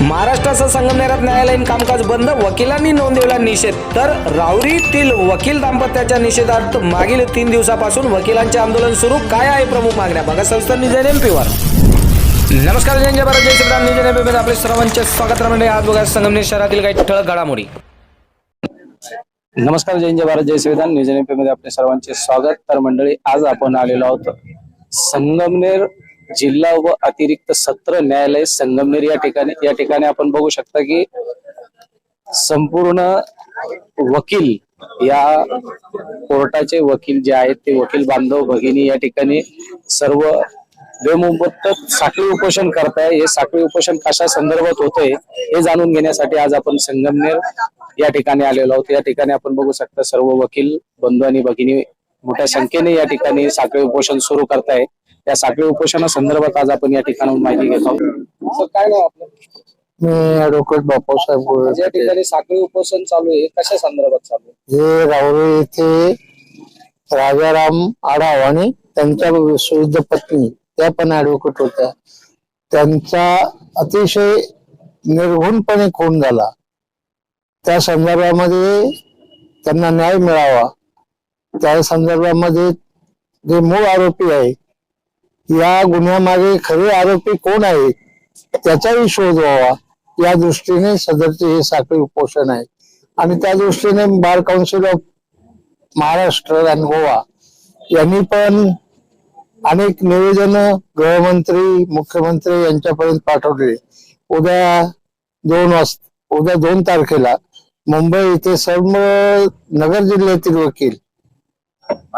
महाराष्ट्राचा संगमनेरात न्यायालयीन कामकाज बंद वकिलांनी नोंदवला निषेध. तर राऊरीतील वकील दाम्पत्याच्या निषेधार्थ मागील तीन दिवसापासून वकिलांचे आंदोलन सुरू. काय आहे प्रमुख मागण्या? बघा संस्था निजन एमपीवर नमस्कार जय जय भारत जय श्रीराम. निजन एमपी मध्ये आपले सर्वांचे स्वागत म्हणजे आज बघा संगमनेर शहरातील काही ठळक घडामोडी. नमस्कार जय जय भारत जय संविधान न्यूज एनमध्ये आपले सर्वांचे स्वागत. तर मंडळी आज आपण आलेलो आहोत संगमनेर जिल्हा व अतिरिक्त सत्र न्यायालय संगमनेर या ठिकाणी या ठिकाणी आपण बघू शकता की संपूर्ण वकील या कोर्टाचे वकील जे आहेत ते वकील बांधव भगिनी या ठिकाणी सर्व बेमुबत साखळी उपोषण करताय. हे साखळी उपोषण कशा संदर्भात होतंय हे जाणून घेण्यासाठी आज आपण संगमनेर या ठिकाणी आलेलो आहोत. या ठिकाणी आपण बघू शकता सर्व वकील बंधू आणि भगिनी मोठ्या संख्येने या ठिकाणी साखळी उपोषण सुरू करताय. त्या साखळी उपोषणा संदर्भात आज आपण या ठिकाणाहून माहिती घेत आहोत. सर, काय नाव आपलं? मी ऍडव्होकेट बापूसाहेब या ठिकाणी साखळी उपोषण चालू आहे. कशा संदर्भात चालू आहे? हे राहुरी येथे राजाराम आढाव आणि त्यांच्या विश्वयुद्ध पत्नी त्या पण ऍडव्होकेट होत्या. त्यांचा अतिशय निर्घुणपणे खून झाला. त्या संदर्भामध्ये त्यांना न्याय मिळावा. त्या संदर्भामध्ये जे मूळ आरोपी आहे या गुन्ह्यामागे खरे आरोपी कोण आहे त्याचाही शोध व्हावा. या दृष्टीने सदरचे हे साखळी उपोषण आहे. आणि त्या दृष्टीने bar council of Maharashtra and Goa यांनी पण अनेक निवेदन गृहमंत्री मुख्यमंत्री यांच्यापर्यंत पाठवले. उद्या दोन वाजता उद्या दोन तारखेला मुंबई इथे सर्व नगर जिल्ह्यातील वकील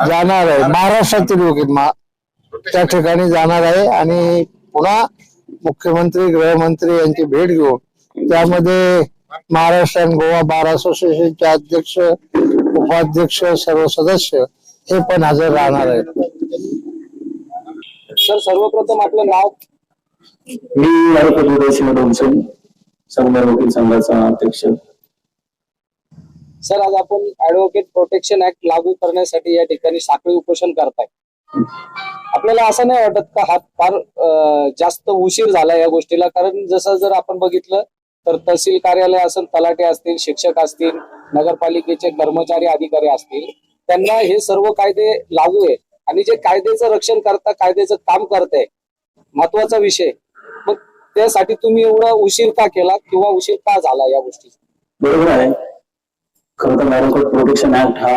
जाणार आहे. महाराष्ट्रातील वकील मा- त्या ठिकाणी जाणार आहे आणि पुन्हा मुख्यमंत्री गृहमंत्री यांची भेट घेऊन त्यामध्ये महाराष्ट्र आणि गोवा बार असोसिएशनचे अध्यक्ष उपाध्यक्ष सर्व सदस्य हे पण हजर राहणार आहेत. सर सर्वप्रथम आपलं नाव? मी उदय सिंह डोमसे संगमेर वकील संघाचा अध्यक्ष. सर आज आपण ऍडव्होकेट प्रोटेक्शन ऍक्ट लागू करण्यासाठी या ठिकाणी साखळी उपोषण करताय. आपल्याला असं नाही वाटत का हा फार जास्त उशीर झाला या गोष्टीला? कारण जसं जर आपण बघितलं तर तहसील कार्यालय असेल तलाटे असतील शिक्षक असतील नगरपालिकेचे कर्मचारी अधिकारी असतील त्यांना हे सर्व कायदे लागू आहे. आणि जे कायद्याचं रक्षण करता कायद्याचं काम करताय महत्त्वाचा विषय. मग त्यासाठी तुम्ही एवढा उशीर का केला किंवा उशीर का झाला या गोष्टीचा? बरोबर आहे. खरं तर ऍडव्होकेट प्रोटेक्शन ऍक्ट हा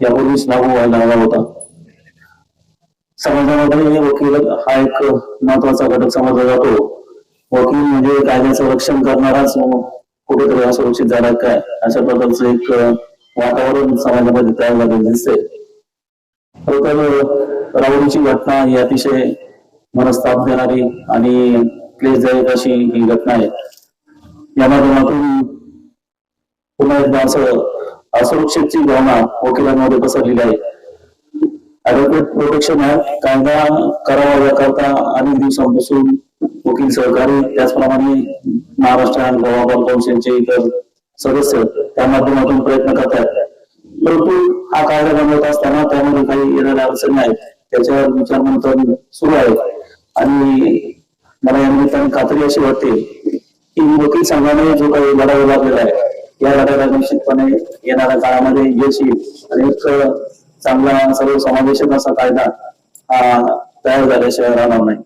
यापूर्वीच लागू व्हायला हवा होता. समाजामध्ये वकील हा एक महत्त्वाचा घटक समजला जातो. वकील म्हणजे कायद्याचं रक्षण करणाराच कुठेतरी असुरक्षित झाला काय अशा प्रकारचं एक वातावरण समाजामध्ये तयार झालेलं दिसते खरं तर राहुरीची घटना ही अतिशय मनस्ताप देणारी आणि क्लेशदायक अशी ही घटना आहे. या माध्यमातून पुन्हा एकदा असं असुरक्षितची भावना वकिलांमध्ये पसरलेली आहे. ऍडव्होकेट प्रोटेक्शन ऍक्ट कायदा करावा याकरता अनेक दिवसांपासून वकील सहकारी त्याचप्रमाणे महाराष्ट्र आणि गोवा बार काउन्सिलचे इतर सदस्य त्या माध्यमातून प्रयत्न करतात परंतु हा कायदा बनवत असताना त्यामध्ये काही येणाऱ्या अडचणी आहेत. त्याच्यावर विचार मंथन सुरू आहे. आणि मला या निमित्ताने खात्री अशी वाटते की वकील संघाने जो काही लढावा लागलेला आहे या लढ्याला निश्चितपणे येणाऱ्या काळामध्ये यश येईल. आणि एक चांगला सर्व समावेशक असा कायदा हा तयार झाल्याशिवाय राहणार नाही.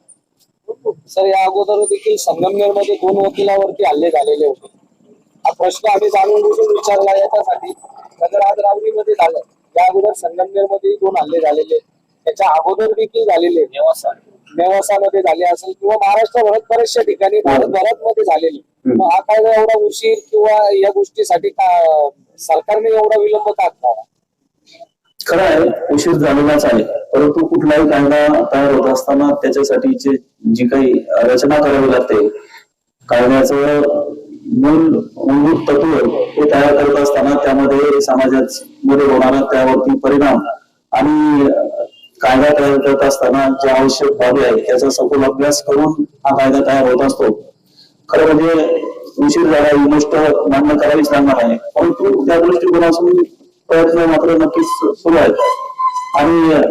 सर या अगोदर देखील संगमनेरमध्ये दोन वकिलावरती हल्ले झालेले होते. हा प्रश्न आम्ही जाणून बुजून विचारला याच्यासाठी. का जर आज रावणीमध्ये झालं. या अगोदर संगमनेरमध्ये दोन हल्ले झालेले. त्याच्या अगोदर देखील झालेले. नेवासामध्ये झाले असेल किंवा महाराष्ट्रभरात बऱ्याचशा ठिकाणी भारतभरात मध्ये झालेले. मग हा कायदा एवढा उशीर किंवा या गोष्टीसाठी का सरकारने एवढा विलंब का करावा खरं आहे उशीर झालेलाच आहे. परंतु कुठलाही कायदा तयार होत असताना त्याच्यासाठीचे जी काही रचना करावी लागते कायद्याचं मूल मूलभूत तत्व हे तयार करत असताना त्यामध्ये समाजात मध्ये होणारा त्यावरती परिणाम आणि कायदा तयार करत असताना जे आवश्यक बाबी आहेत त्याचा सखोल अभ्यास करून हा कायदा तयार होत असतो. खरं म्हणजे उशीर झाला ही गोष्ट मान्य करावीच लागणार आहे. परंतु त्या दृष्टिकोनातून प्रयत्न मात्र नक्कीच सुरू आहेत. आणि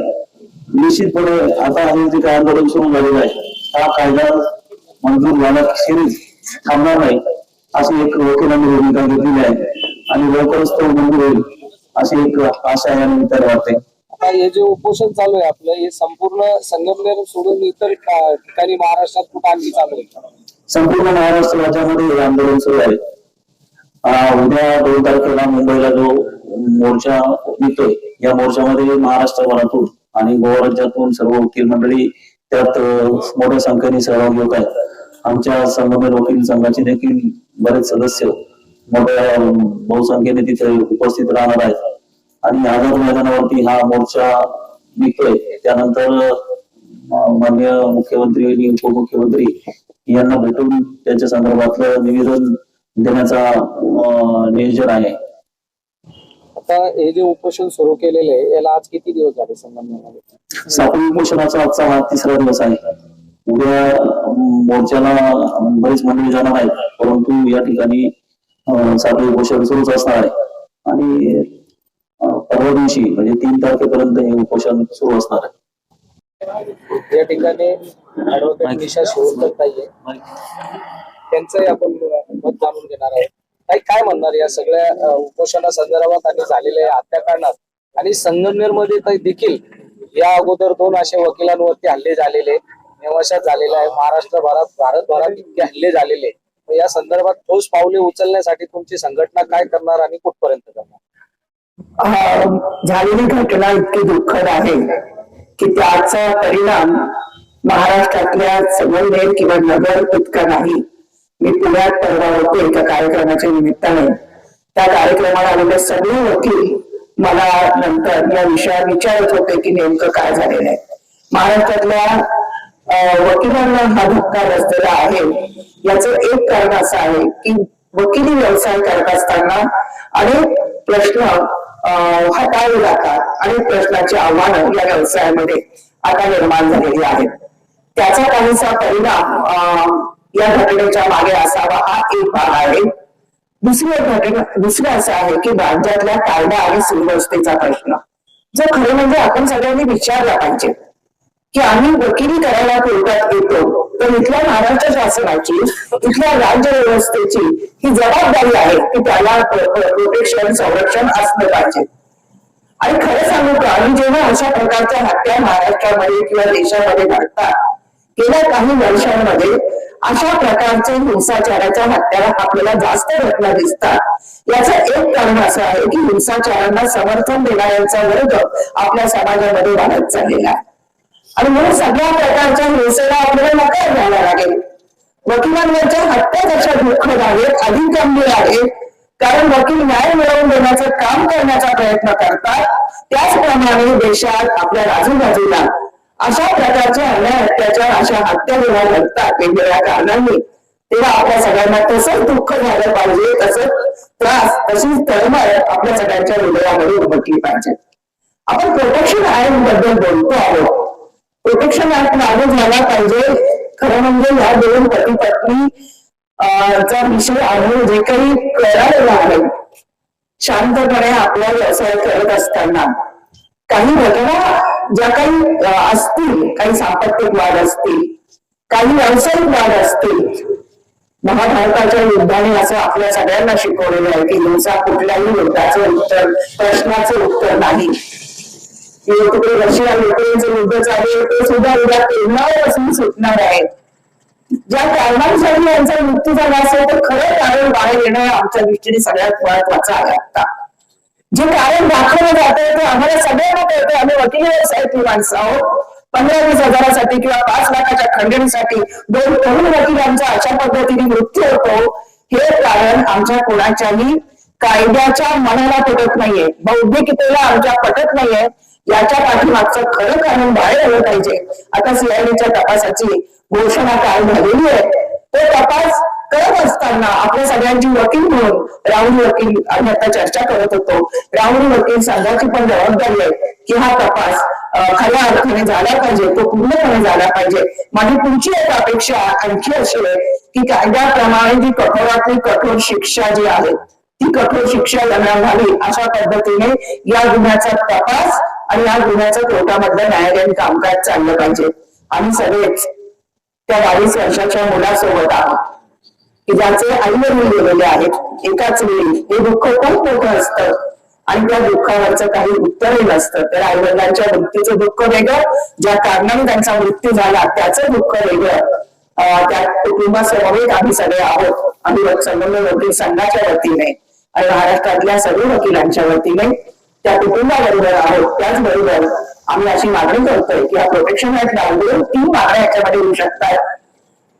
निश्चितपणे आता हे जे काय आंदोलन सुरू झालेलं आहे हा कायदा मंजूर झाल्याखेरीज थांबणार नाही अशी एक वकिलांनी भूमिका घेतलेली आहे. आणि लवकरच तो मंजूर होईल अशी एक आशा या निमित्ताने वाटते. आता हे जे उपोषण चालू आहे आपलं हे संपूर्ण संगमनेर सोडून इतर ठिकाणी महाराष्ट्रात कुठं आणखी चालू आहे? संपूर्ण महाराष्ट्र राज्यामध्ये हे आंदोलन सुरू आहे. अं, उद्या दोन तारखेला मुंबईला जो मोर्चा निघतोय या मोर्चामध्ये महाराष्ट्रभरातून आणि गोवा राज्यातून सर्व वकील मंडळी त्यात अं, मोठ्या संख्येने सहभागी होत आहेत. आमच्या संगमेर वकील संघाचे देखील बरेच सदस्य मोठ्या अं, बहुसंख्येने तिथे उपस्थित राहणार आहेत. आणि आझाद मैदानावरती हा मोर्चा निघतोय. त्यानंतर माननीय मुख्यमंत्री आणि उपमुख्यमंत्री यांना भेटून त्यांच्या संदर्भातलं निवेदन देण्याचा नियोजन आहे. आता हे जे उपोषण सुरू केलेलं आहे याला आज किती दिवस झाले साखळी उपोषणाचा आजचा हा तिसरा दिवस आहे. उद्या मोर्चाला बरीच मंडळी जाणार आहेत परंतु या ठिकाणी साखळी उपोषण सुरूच असणार आहे. आणि परवा दिवशी म्हणजे तीन तारखेपर्यंत हे उपोषण सुरू असणार आहे. या ठिकाणी ऍडव्होकेट निशा शिवकर ताई आहे त्यांचंही आपण मत जाणून घेणार आहोत. ताई काय म्हणणार या सगळ्या उपोषणा संदर्भात आणि झालेल्या हत्याकांडात आणि संगमनेरमध्ये देखील या अगोदर दोन असे वकिलांवरती हल्ले झालेले नेवाशात झालेले आहे महाराष्ट्रभरात भारतभरात इतके हल्ले झालेले. या संदर्भात ठोस पावले उचलण्यासाठी तुमची संघटना काय करणार आणि कुठपर्यंत करणार? झालेली घटना इतकी दुःखद आहे की त्याचा परिणाम महाराष्ट्रातल्या संगमनेर किंवा नगर इतका नाही. मी पुण्यात परवा होते एका कार्यक्रमाच्या निमित्ताने. त्या कार्यक्रमाला आलेले सगळे वकील मला नंतर या विषयावर विचारत होते की नेमकं काय झालेलं आहे. महाराष्ट्रातल्या अं, वकिलांना हा धक्का बसलेला आहे. याचं एक कारण असं आहे की वकिली व्यवसाय करत असताना अनेक प्रश्न अं, हाताळले जातात आणि प्रश्नाची आव्हानं या व्यवसायामध्ये आता निर्माण झालेली आहेत. त्याचा काहीसा परिणाम अं, या घटनेच्या मागे असावा हा एक भाग आहे. दुसरी घटना दुसरं असं आहे की राज्यातल्या कायदा आणि सुव्यवस्थेचा प्रश्न. जो खरं म्हणजे आपण सगळ्यांनी विचारला पाहिजे. की आम्ही वकिली करायला कोर्टात येतो. तर इथल्या महाराष्ट्र शासनाची इथल्या राज्य व्यवस्थेची ही जबाबदारी आहे की त्याला प्रोटेक्शन संरक्षण असलं पाहिजे. आणि खरं सांगू का आम्ही जेव्हा अशा प्रकारच्या हत्या महाराष्ट्रामध्ये किंवा देशामध्ये घडतात गेल्या काही वर्षांमध्ये अशा प्रकारचे हिंसाचाराच्या हत्या आपल्याला जास्त घटना दिसतात. याचं एक कारण असं आहे की हिंसाचारांना समर्थन देणाऱ्यांचा वर्ग आपल्या समाजामध्ये वाढत चाललेला आहे. आणि म्हणून सगळ्या प्रकारच्या हिंसेला आपल्याला नकार द्यावा लागेल. वकिलांवरच्या हत्या त्याच्या दुःखद आहेत अधिक गंभीर आहेत कारण वकील न्याय मिळवून देण्याचं काम करण्याचा प्रयत्न करतात. त्याचप्रमाणे देशात आपल्या आजूबाजूला अशा प्रकारचे अन्याय अत्याचार अशा हत्या जेव्हा घडतात वेगवेगळ्या कारणांनी. तेव्हा आपल्या सगळ्यांना तसंच दुःख झालं पाहिजे तसंच त्रास तशीच तळमळ आपल्या सगळ्यांच्या हृदयामध्ये उमटली पाहिजे. आपण प्रोटेक्शन आयोगबद्दल बोलतो आहोत. प्रोटेक्शन ऍक्ट लागू झाला पाहिजे. खरं म्हणजे या दोन पती पत्नी चा विषय आम्ही जे काही करायला आहे. शांतपणे आपला व्यवसाय करत असताना. काही घटना ज्या काही असतील काही सापत्तिक वाद असतील काही व्यावसायिक वाद असतील महाभारताच्या युद्धाने असं आपल्या सगळ्यांना शिकवलेलं आहे की हिंसा कुठल्याही युद्धाचं उत्तर प्रश्नाचं उत्तर नाही. तिकडे रशिया युक्रेनचे युद्ध चालू ते सुद्धा उद्या तेव्हापासून सुटणार आहे. ज्या कारणांसाठी यांचा मृत्यू झाला असेल तर खरं कारण बाहेर येणं आमच्या दृष्टीने सगळ्यात महत्वाचं आहे आता. जे कारण दाखवलं जातं ते आम्हाला सगळ्यांना कळतंय आम्ही वकील व्यवसायातील माणसं आहोत. पंधरा वीस हजारासाठी किंवा पाच लाखाच्या खंडणीसाठी दोन तरुण वकिलांचा अशा पद्धतीने मृत्यू होतो. हे कारण आमच्या कोणाच्याही कायद्याच्या मनाला पटत नाहीये. बौद्धिकतेला आमच्या पटत नाहीये. याच्या पाठीमागचं खरं कारण बाहेर आलं पाहिजे. आता सीआयडीच्या तपासाची घोषणा काल झालेली आहे. तो तपास करत असताना आपल्या सगळ्यांची वकील म्हणून राहुल वकील आम्ही आता चर्चा करत होतो. राहुल वकील संघाची पण जबाबदारी आहे की हा तपास खऱ्या अर्थाने झाला पाहिजे तो पूर्णपणे झाला पाहिजे. माझी पुढची एक अपेक्षा आणखी अशी आहे की कायद्याप्रमाणे जी कठोरातली कठोर शिक्षा जी आहे ती कठोर शिक्षा यांना झाली अशा पद्धतीने या गुन्ह्याचा तपास आणि या गुन्ह्याचा कोर्टामधलं न्यायालयीन कामकाज चाललं पाहिजे. आम्ही सगळेच त्या बावीस वर्षाच्या मुलासोबत आहोत. की ज्याचे आई वडील गेलेले आहेत एकाच वेळी हे दुःख खूप मोठं असतं. आणि त्या दुःखावरचं काही उत्तरही नसतं. तर आई वडिलांच्या मृत्यूचं दुःख वेगळं ज्या कारणाने त्यांचा मृत्यू झाला त्याचं दुःख वेगळं. त्या कुटुंबासमवेत आम्ही सगळे आहोत. आम्ही संबंध वकील संघाच्या वतीने आणि महाराष्ट्रातल्या सर्व वकिलांच्या वतीने त्या कुटुंबाबरोबर आहोत. त्याचबरोबर आम्ही अशी मागणी करतोय की हा प्रोटेक्शन ऍक्ट लागू. तीन मागण्या याच्यामध्ये होऊ शकतात.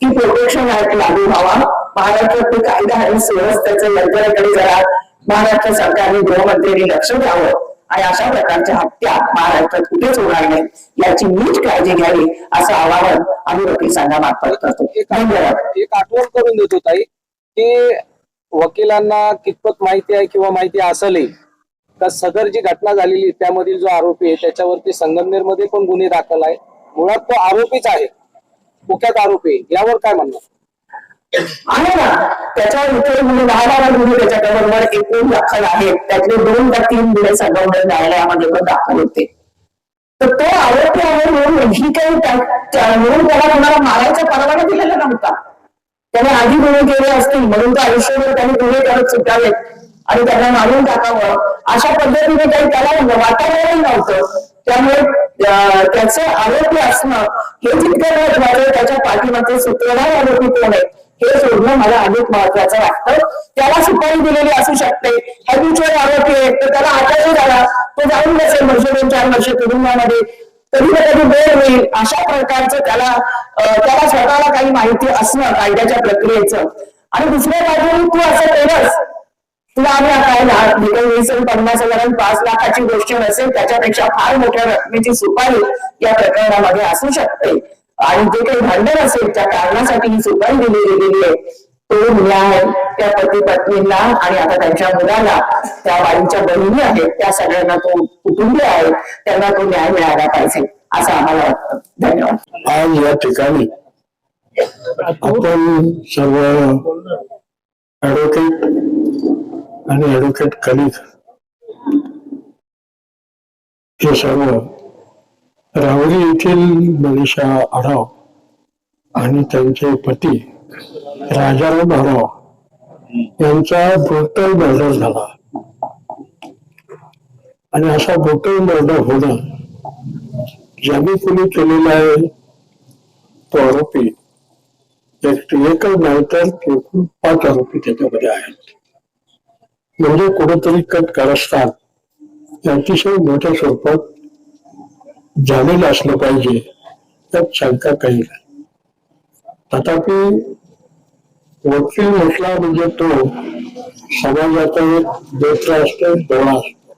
की प्रोटेक्शन ऍक्ट लागू व्हावा. महाराष्ट्रातील कायदा आणि सुव्यवस्थेचं यंत्रणेकडे जरा महाराष्ट्र सरकारने गृहमंत्र्यांनी लक्ष द्यावं. आणि अशा प्रकारच्या हत्या महाराष्ट्रात कुठेच होणार नाही याची नीट काळजी घ्यावी असं आवाहन आम्ही वकील संघामार्फत करतो. धन्यवाद. एक आठवण करून देतो ताई की वकिलांना कितपत माहिती आहे किंवा माहिती असेलही का सदर जी घटना झालेली त्यामधील जो आरोपी आहे त्याच्यावरती संगमनेरमध्ये पण गुन्हे दाखल आहे मुळात तो आरोपीच आहे. मुख्यात आरोपी यावर काय म्हणणं आहे ना त्याच्यावर इतर म्हणजे दहा बारा गुन्हे त्याच्याबरोबर एकूण दाखल आहेत. त्यातले दोन का तीन गुन्हे संगमनेर न्यायालयामध्ये पण दाखल होते. तर तो आरोपी आहे म्हणून ही काही त्या- म्हणून त्याला कोणाला मारायचा परवाना दिलेला नव्हता. त्याने आधी गुन्हे केले असतील म्हणून तर आयुष्यभर त्याने गुन्हे करत सुटावेत. आणि त्यांना मारून टाकावं. अशा पद्धतीने काही त्याला म्हणजे वातावरण नव्हतं. त्यामुळे अं, त्याचे आरोपी असणं हे जितकं महत्वाचं त्याच्या पाठीमागचे सूत्रधार आरोपी कोण आहे हे शोधणं मला अधिक महत्वाचं वाटतं. त्याला सुपारी दिलेली असू शकते. हॅबिच्युअल आरोपी आहे तर त्याला आताही झाला तो जाऊन बसेल वर्ष दोन चार वर्ष कुटुंबामध्ये. कधी ना कधी वेळ होईल. अशा प्रकारचं त्याला त्याला स्वतःला काही माहिती असणं कायद्याच्या प्रक्रियेचं. आणि दुसऱ्या बाजूने तू असं केलंस तुला आम्ही काय लाख वीस पन्नास हजार पाच लाखाची गोष्ट नसेल त्याच्यापेक्षा फार मोठ्या रकमेची सुपारी या प्रकरणामध्ये असू शकते. आणि जे काही भांडण असेल त्या कारणासाठी ही सुपारी दिली गेलेली आहे. तो न्याय त्या पती पत्नींना आणि आता त्यांच्या मुलाला त्या बाईंच्या बहिणी आहेत त्या सगळ्यांना तो कुटुंबीय आहे त्यांना तो न्याय मिळाला पाहिजे असं आम्हाला वाटतं. धन्यवाद. आज या ठिकाणी आपण सर्व ऍडव्होकेट आणि ऍडव्होकेट खलीद हे सर्व रावरी येथील मनीषा आढाव आणि त्यांचे पती राजाराम आढाव यांचा ब्रुटल मर्डर झाला. आणि असा ब्रुटल मर्डर होणं ज्यांनी कोणी केलेला आहे तो आरोपी एकच नाही तर एकूण पाच आरोपी त्याच्यामध्ये आहेत. म्हणजे कुठेतरी कट कारस्थान अतिशय मोठ्या स्वरूपात झालेलं असलं पाहिजे त्यात शंका काही नाही. तथापि वकील म्हटला म्हणजे तो समाजाचा एक नेत्र असतो डोळा असतो.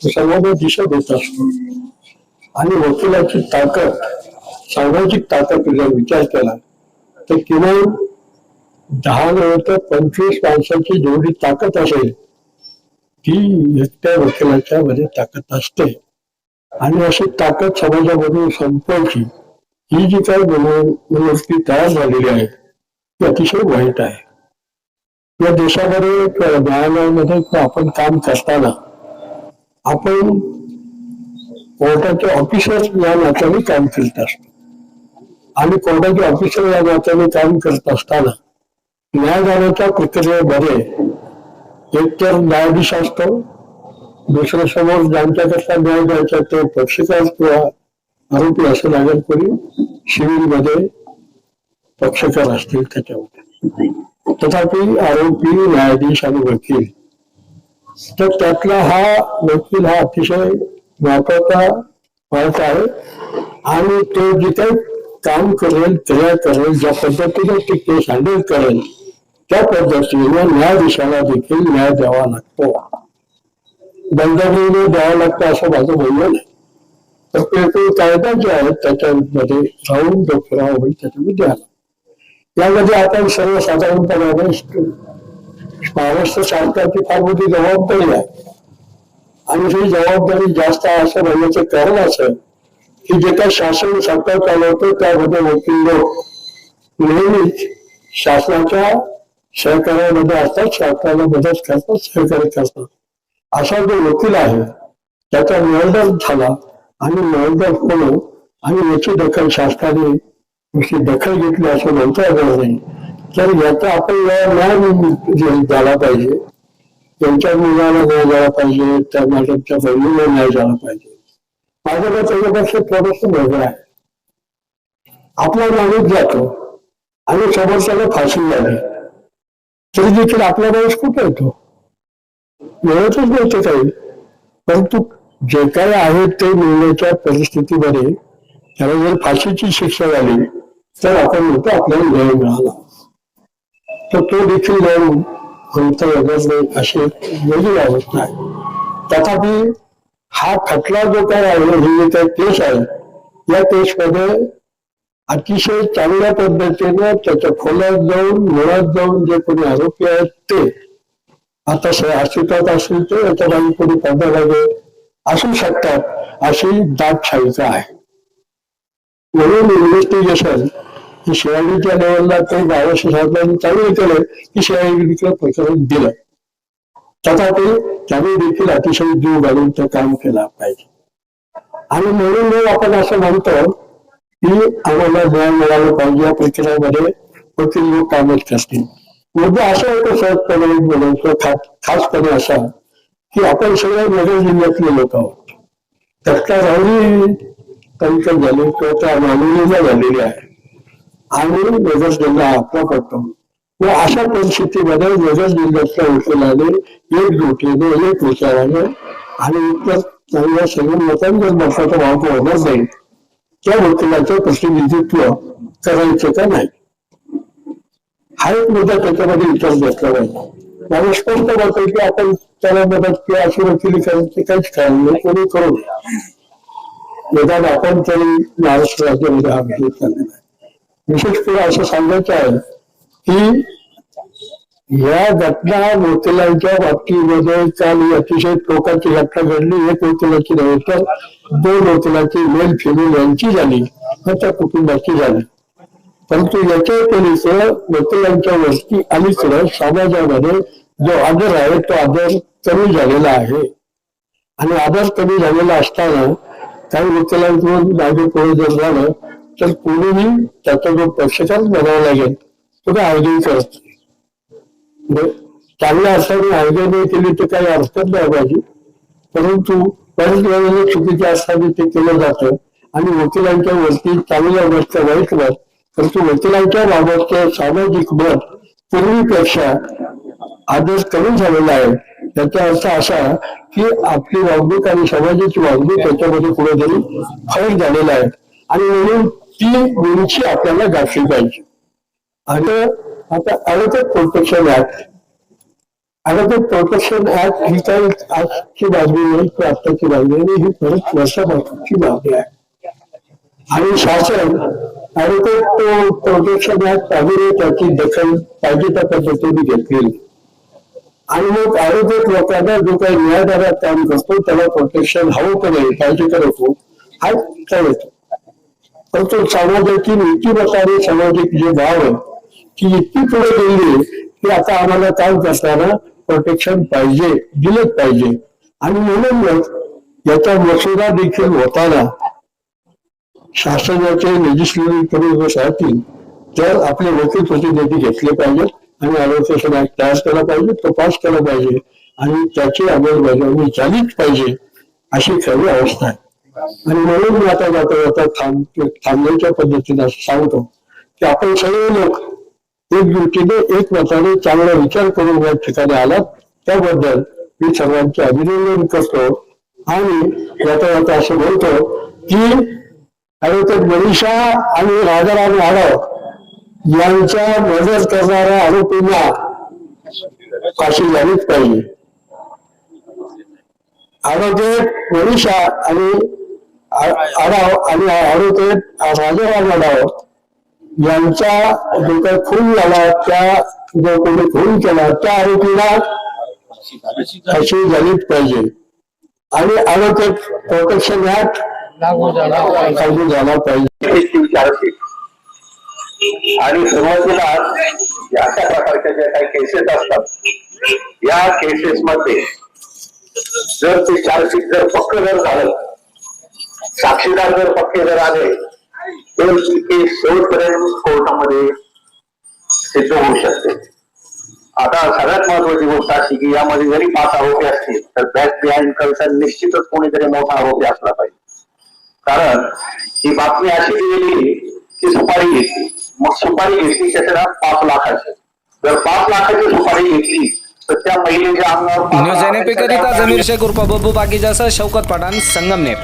समाजाला दिशा देत असतो. आणि वकिलाची ताकद सामाजिक ताकद जर विचार केला तर किमान दहा नव्हे तर पंचवीस माणसाची जेवढी ताकद असेल ती एकट्या वकिलाच्या मध्ये ताकद असते. आणि अशी ताकद समाजामधून संपवायची ही जी काही मनोवृत्ती तयार झालेली आहे ती अतिशय वाईट आहे. या देशामध्ये न्यायालयामध्ये आपण काम करताना आपण कोर्टाचे ऑफिसर या नात्याने काम करत असतो. आणि कोर्टाचे ऑफिसर या नात्याने काम करत असताना न्यायदानाच्या प्रक्रियेमध्ये एक तर न्यायाधीश असतो दुसऱ्या समोर ज्यांच्याकरता न्याय द्यायचा ते पक्षकार किंवा आरोपी असं लागेल कोणी सिव्हिल पक्षकार असतील त्याच्यामध्ये. तथापि आरोपी न्यायाधीश आणि वकील. तर त्यातला हा वकील हा अतिशय व्यापाचा पार्ट आहे आणि तो जिथे काम करेल क्रिया करेल ज्या पद्धतीने ती केस हँडल करेल त्या पद्धतीने न्यायाधीशाला देखील न्याय द्यावा लागतो बंधनीने द्यावा लागतो असं माझं म्हणणं नाही तर ते कायदा जे आहेत त्याच्यामध्ये राहून जो पुरावा होईल त्याच्यामध्ये द्यावा यामध्ये आपण सर्वसाधारणपणाने महाराष्ट्र सरकारची फार मोठी जबाबदारी आहे आणि ही जबाबदारी जास्त असं म्हणण्याचं कारण असं की जे काही शासन सरकार चालवतं त्यामध्ये वकील लोक नेहमीच शासनाच्या सहकार्यामध्ये असतात शासनाला मदत करतात सहकार्य करतात. असा जो वकील आहे त्याचा मर्डर झाला आणि मर्डर होणं आणि याची दखल शासनाने याची दखल घेतली असं म्हणता येणार नाही. तर याचा आपण न्याय झाला पाहिजे. त्यांच्या मुलाला न्याय झाला पाहिजे त्या मॅडमच्या बहिणीला न्याय झाला पाहिजे. माझ्याकडे त्याच्यापेक्षा थोडस वेगळं आहे. आपला माणूस जातो आणि समोरच्याला फाशी झाली तरी देखील आपला माणूस कुठे येतो? मिळतच नव्हतं काही. परंतु जे काही आहे ते मिळण्याच्या परिस्थितीमध्ये त्याला जर फाशीची शिक्षा झाली तर आपण म्हणतो आपल्याला न्याय मिळाला. तर तो देखील न्याय म्हणता येणार नाही अशी एक वेगळी अवस्था आहे. तथापि हा खटला जो काय आहे हे जे केस आहे या केसमध्ये अतिशय चांगल्या पद्धतीनं त्याच्या खोल्यात जाऊन मुळात जाऊन जे कोणी आरोपी आहेत ते आता अस्तित्वात असतील तर याच्या काही कोणी पदाला असू शकतात अशी दाट शाहीचा आहे. म्हणून इन्व्हेस्टिगेशन ही शिवाजीच्या लेवलला ते गावाशी साहेबांनी चांगलं केलं की शिवाजीकडे प्रकरण दिलं. तथापि त्यांनी देखील अतिशय जीव घालून ते काम केलं पाहिजे. आणि म्हणून मग आपण असं म्हणतो की आम्हाला न्याय मिळाला पाहिजे या प्रक्रियेमध्ये वकील लोक कामच करतील मुद्दा असा होतो सहजपणे बोलायचं खास खासपणे असा की आपण सगळे नगर जिल्ह्यातले लोक आहोत. त्यातल्या राहुली कणकण झाले किंवा त्या मानवलीला झालेली आहे. आणि नगर जिल्हा आपला पडतो व अशा परिस्थितीमध्ये नगर जिल्ह्यातल्या वकिलाने एकजुटीने एक विचाराने आणि इतर चांगल्या सगळ्या लोकांनी जर वापर होणार नाही. त्या वकिलाचं प्रतिनिधित्व करायचं का नाही? हा एक मुद्दा त्याच्यामध्ये विचार घेतला पाहिजे. मला स्पष्ट मत की आपण त्याला मदत किंवा अशी वकिली करायची काहीच कारण नाही कोणी करू नये. निदान आपण तरी महाराष्ट्र राज्यामध्ये हा विषय चाललेला विशेष करून असं सांगायचं आहे की या घटना मोतीलालच्या बाबतीमध्ये काल अतिशय टोकाची घटना घडली. एक वकिलाची नव्हे तर दोन वकिलाची मेल फिमेल यांची झाली व त्या कुटुंबाची झाली. परंतु याच्या पलीकडे वकिलांच्या वरती अलीकडे समाजामध्ये जो आदर आहे तो आदर कमी झालेला आहे. आणि आदर कमी झालेला असताना काही वकिलांकडून मागे पुढे जर झालं तर कोणीही त्याचा जो पक्षकार बनावा लागेल तो काय आयोजन करत नाही. म्हणजे चांगल्या अर्थाने आयोजन नाही केली तर काही अर्थच नाही पाहिजे परंतु बरेच वेळेला चुकीच्या अर्थाने ते केलं जातं. आणि वकिलांच्या वरती चांगल्या गोष्ट वाईट मत परंतु वकिलांच्या बाबतचं सामाजिक मत पूर्वीपेक्षा आदर कमी झालेला आहे. त्याचा अर्थ असा की आपली वागणूक आणि समाजाची वागणूक त्याच्यामध्ये कुठेतरी फरक झालेला आहे. आणि म्हणून ती उंची आपल्याला गाठली पाहिजे. आणि आता advocate protection act advocate protection act ही काही आजची बाजू नाही की आत्ताची बाजू नाही ही परत वर्षापासूनची बाजू आहे. आणि शासन ऍडव्होकेट प्रोटेक्शन ऍक्ट पाहिजे त्याची दखल पाहिजे त्या पद्धतीने घेतली आणि मग ऍडव्होकेट लोकांना जो काही न्यायदारात काम करतो त्याला प्रोटेक्शन हवं का नाही पाहिजे का नको हा कळतो. येतो परंतु समाजाची नीतिमत्ता सामाजिक जे भाव आहे ती इतकी पुढे गेली की आता आम्हाला काम करताना प्रोटेक्शन पाहिजे दिलंच पाहिजे. आणि म्हणून मग याचा मसुदा देखील होताना शासनाचे लेजिस्लेटिव्ह करून असतील तर आपले वकील प्रतिनिधी घेतले पाहिजेत आणि ॲडव्होकेशन ऍक्ट तयार केला पाहिजे तपास केला पाहिजे आणि त्याची अंमलबजावणी झालीच पाहिजे अशी खरी अवस्था आहे. आणि म्हणून मी आता जाता जाता थांब थांबण्याच्या पद्धतीने सांगतो की आपण सगळे लोक एकजुटीने एक मताने चांगला विचार करून या ठिकाणी आलात. त्याबद्दल मी सर्वांचे अभिनंदन करतो. आणि याचा जाता असं म्हणतो की ॲडव्होकेट मनीषा आणि राजाराम आढाव यांच्या मदत करणाऱ्या आरोपींना फाशी झालीच पाहिजे. आरोग्य मनीषा आणि आ- आढाव आणि आरोग्य राजाराम आढाव यांचा जो काही खून झाला त्या जो कोणी खून केला त्या आरोपीला फाशी झालीच पाहिजे. आणि ॲडव्होकेट प्रोटेक्शन ऍक्ट लागू झाला पाहिजे. आणि सुरुवातीला या अशा प्रकारच्या ज्या काही केसेस असतात या केसेस मध्ये जर ते चार्जशीट जर पक्क जर झालं साक्षीदार जर पक्के जर आले केस शेवटपर्यंत कोर्टामध्ये सिद्ध होऊ शकते. आता सगळ्यात महत्वाची गोष्ट अशी की यामध्ये जरी पाच आरोपी असतील तर बॅक बिहाइंड कल्चर निश्चितच कोणीतरी मोठा आरोपी असला पाहिजे. कारण ही बातमी अशी दिलेली की सुपारी घेतली. मग सुपारी घेतली त्याच्या पाच लाखाची. जर पाच लाखाची सुपारी घेतली तर त्या महिलेच्या अंगावर न्यूज एनएपी करिता जमीर शेख उर्फ बब्बू बाकीच्या शौकत पठाण संगमनेर